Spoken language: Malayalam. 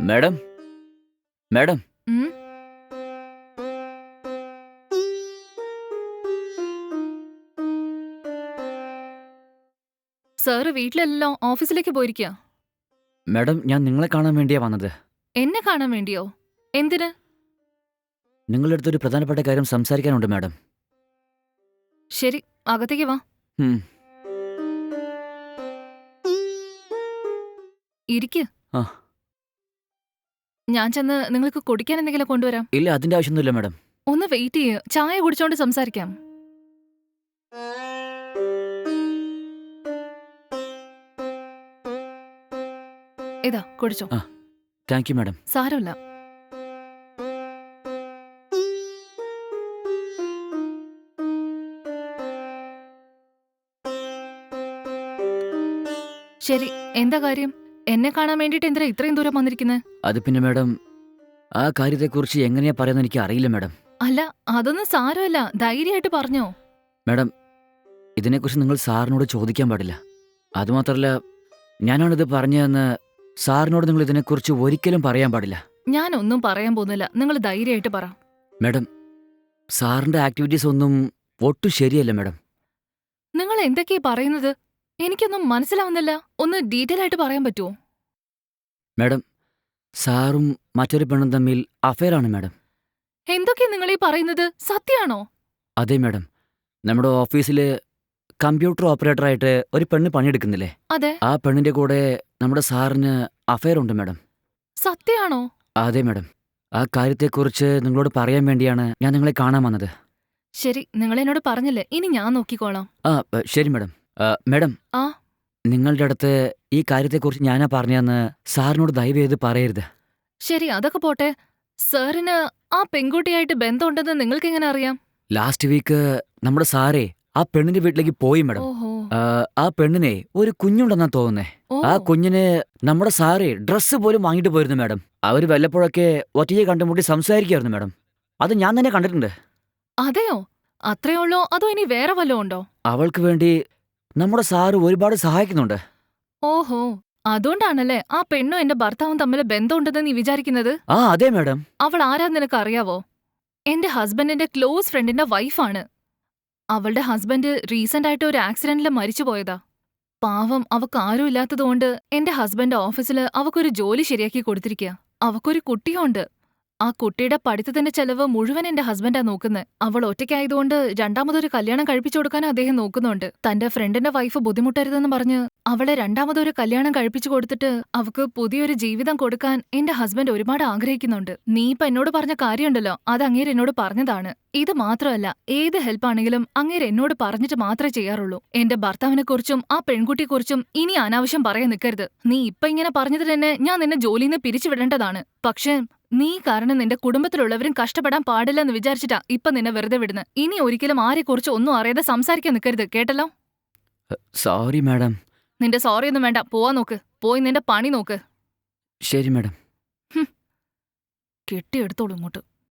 മാഡം? മാഡം? ഉം? സാറ് വീട്ടിലല്ലോ ഓഫീസിലേക്ക് പോയിരിക്കുക മാഡം ഞാൻ നിങ്ങളെ കാണാൻ വേണ്ടിയാ വന്നത്. എന്നെ കാണാൻ വേണ്ടിയോ? എന്തിന്? നിങ്ങളുടെ അടുത്തൊരു പ്രധാനപ്പെട്ട കാര്യം സംസാരിക്കാനുണ്ട് മാഡം. ശരി അകത്തേക്ക് വാ. ഉം. ഇരിക്ക്. ആ. ഞാൻ ചെന്ന് നിങ്ങൾക്ക് കുടിക്കാൻ എന്തെങ്കിലും കൊണ്ടുവരാം? ഇല്ല അതിന്റെ ആവശ്യമൊന്നുമില്ല മാഡം. ഒന്ന് വെയിറ്റ് ചെയ്യൂ. ചായ കുടിച്ചോണ്ട് സംസാരിക്കാം. ഇതാ കുടിച്ചോ. Thank you madam. സാരമില്ല. ശരി എന്താ കാര്യം? എന്നെ കാണാൻ വേണ്ടിട്ട് എന്തിനാ ഇത്രയും ദൂരം വന്നിരിക്കുന്നത് അത് പിന്നെ മാഡം ആ കാര്യത്തെക്കുറിച്ച് എങ്ങനെയാ പറയുന്നത് എനിക്ക് അറിയില്ല മാഡം. അല്ല അതൊന്നും സാരമല്ല. ധൈര്യമായിട്ട് പറഞ്ഞോ. മാഡം ഇതിനെക്കുറിച്ച് നിങ്ങൾ സാറിനോട് ചോദിക്കാൻ പാടില്ല. അതുമാത്രമല്ല ഞാനാണിത് പറഞ്ഞതെന്ന് സാറിനോട് നിങ്ങൾ ഇതിനെക്കുറിച്ച് ഒരിക്കലും പറയാൻ പാടില്ല. ഞാനൊന്നും ഒന്നും പറയാൻ പോകുന്നില്ല. നിങ്ങൾ ധൈര്യമായിട്ട് പറ. മാഡം സാറിന്റെ ആക്ടിവിറ്റീസ് ഒന്നും ഒട്ടും ശരിയല്ല മാഡം. നിങ്ങൾ എന്തൊക്കെയാ പറയുന്നത്? എനിക്കൊന്നും മനസ്സിലാവുന്നില്ല. ഒന്ന് ഡീറ്റെയിൽ ആയിട്ട് പറയാൻ പറ്റുമോ മാഡം സാറും മറ്റൊരു പെണ്ണും തമ്മിൽ അഫയറാണ് മാഡം. എന്തൊക്കെയാ നിങ്ങൾ ഈ പറയുന്നത്? സത്യാണോ അതെ മാഡം. നമ്മുടെ ഓഫീസിൽ കമ്പ്യൂട്ടർ ഓപ്പറേറ്ററായിട്ട് ഒരു പെണ്ണ് പണിയെടുക്കുന്നില്ലേ? അതെ. ആ പെണ്ണിന്റെ കൂടെ നമ്മുടെ സാറിന് അഫയർ ഉണ്ട് മാഡം. സത്യാണോ അതെ മാഡം. ആ കാര്യത്തെക്കുറിച്ച് നിങ്ങളോട് പറയാൻ വേണ്ടിയാണ് ഞാൻ നിങ്ങളെ കാണാൻ വന്നത്. ശരി നിങ്ങൾ എന്നോട് പറഞ്ഞില്ലേ ഇനി ഞാൻ നോക്കിക്കോളാം. ആ ശരി മാഡം. ആ, മാഡം. ആ. നിങ്ങളുടെ അടുത്ത് ഈ കാര്യത്തെക്കുറിച്ച് ഞാനാ പറഞ്ഞതെന്ന് സാറിനോട് ദയവ് ചെയ്ത് പറയരുത്. ശരി അതൊക്കെ പോട്ടെ. സാറിന് ആ പെൺകുട്ടിയായിട്ട് ബന്ധമുണ്ടെന്ന് നിങ്ങൾക്ക് എങ്ങനെ അറിയാം? ലാസ്റ്റ് വീക്ക് നമ്മുടെ സാറേ ആ പെണ്ണിന്റെ വീട്ടിലേക്ക് പോയി മാഡം. ഓഹോ. ആ, ആ പെണ്ണിനെ ഒരു കുഞ്ഞുണ്ടെന്നാ തോന്നുന്നേ. ഓ. ആ കുഞ്ഞിന് നമ്മുടെ സാറേ ഡ്രസ്സ് പോലും വാങ്ങിട്ട് പോയിരുന്നു മാഡം. അവർ വല്ലപ്പോഴൊക്കെ ഒറ്റയെ കണ്ടുമുട്ടി സംസാരിക്കുമായിരുന്നു മാഡം. അത് ഞാൻ തന്നെ കണ്ടിട്ടുണ്ട്. അതെയോ? അത്രേ ഉള്ളോ? അതോ ഇനി വേറെ വല്ലതും ഉണ്ടോ? അവൾക്ക് വേണ്ടി നമ്മുടെ സാറ് ഒരുപാട് സഹായിക്കുന്നുണ്ട്. ഓഹോ അതുകൊണ്ടാണല്ലേ ആ പെണ്ണും എന്റെ ഭർത്താവും തമ്മിൽ ബന്ധമുണ്ടെന്ന് നീ വിചാരിക്കുന്നത്? ആ അതെ മാഡം. അവൾ ആരാ നിനക്ക് അറിയാവോ? എന്റെ ഹസ്ബൻഡിന്റെ ക്ലോസ് ഫ്രണ്ടിന്റെ വൈഫാണ്. അവളുടെ ഹസ്ബൻഡ് റീസെന്റ് ആയിട്ട് ഒരു ആക്സിഡന്റിൽ മരിച്ചുപോയതാ പാവം അവക്ക് ആരും ഇല്ലാത്തതുകൊണ്ട് എന്റെ ഹസ്ബൻഡ് ഓഫീസിൽ അവക്കൊരു ജോലി ശരിയാക്കി കൊടുത്തിരിക്കുക അവക്കൊരു കുട്ടിയുണ്ട്. ആ കുട്ടിയുടെ പഠിത്തത്തിന്റെ ചെലവ് മുഴുവൻ എന്റെ ഹസ്ബൻഡാ നോക്കുന്നത് അവൾ ഒറ്റയ്ക്കായതുകൊണ്ട് രണ്ടാമതൊരു കല്യാണം കഴിപ്പിച്ചു കൊടുക്കാൻ അദ്ദേഹം നോക്കുന്നുണ്ട്. തന്റെ ഫ്രണ്ടിന്റെ വൈഫ് ബുദ്ധിമുട്ടരുതെന്ന് പറഞ്ഞ് അവളെ രണ്ടാമതൊരു കല്യാണം കഴിപ്പിച്ചു കൊടുത്തിട്ട് അവക്ക് പുതിയൊരു ജീവിതം കൊടുക്കാൻ എന്റെ ഹസ്ബൻഡ് ഒരുപാട് ആഗ്രഹിക്കുന്നുണ്ട്. നീ ഇപ്പൊ എന്നോട് പറഞ്ഞ കാര്യമുണ്ടല്ലോ അത് അങ്ങേര് എന്നോട് പറഞ്ഞതാണ്. ഇത് മാത്രമല്ല ഏത് ഹെൽപ്പ് ആണെങ്കിലും അങ്ങേര് എന്നോട് പറഞ്ഞിട്ട് മാത്രമേ ചെയ്യാറുള്ളൂ. എന്റെ ഭർത്താവിനെക്കുറിച്ചും ആ പെൺകുട്ടിയെക്കുറിച്ചും ഇനി അനാവശ്യം പറയാൻ നിൽക്കരുത് നീ ഇപ്പൊ ഇങ്ങനെ പറഞ്ഞത് തന്നെ ഞാൻ നിന്നെ ജോലിയിൽ നിന്ന് പിരിച്ചുവിടേണ്ടതാണ്. പക്ഷേ നീ കാരണം നിന്റെ കുടുംബത്തിലുള്ളവരും കഷ്ടപ്പെടാൻ പാടില്ലെന്ന് വിചാരിച്ചിട്ടാ ഇപ്പൊ നിന്നെ വെറുതെ വിടുന്നത് ഇനി ഒരിക്കലും ആരെക്കുറിച്ച് ഒന്നും അറിയാതെ സംസാരിക്കാൻ നിൽക്കരുത് കേട്ടല്ലോ? സോറി മാഡം നിന്റെ സോറി ഒന്നും വേണ്ട. പോവാൻ നോക്ക്. പോയി നിന്റെ പണി നോക്ക്. ശരി മാഡം കെട്ടിയെടുത്തോളൂ ഇങ്ങോട്ട്.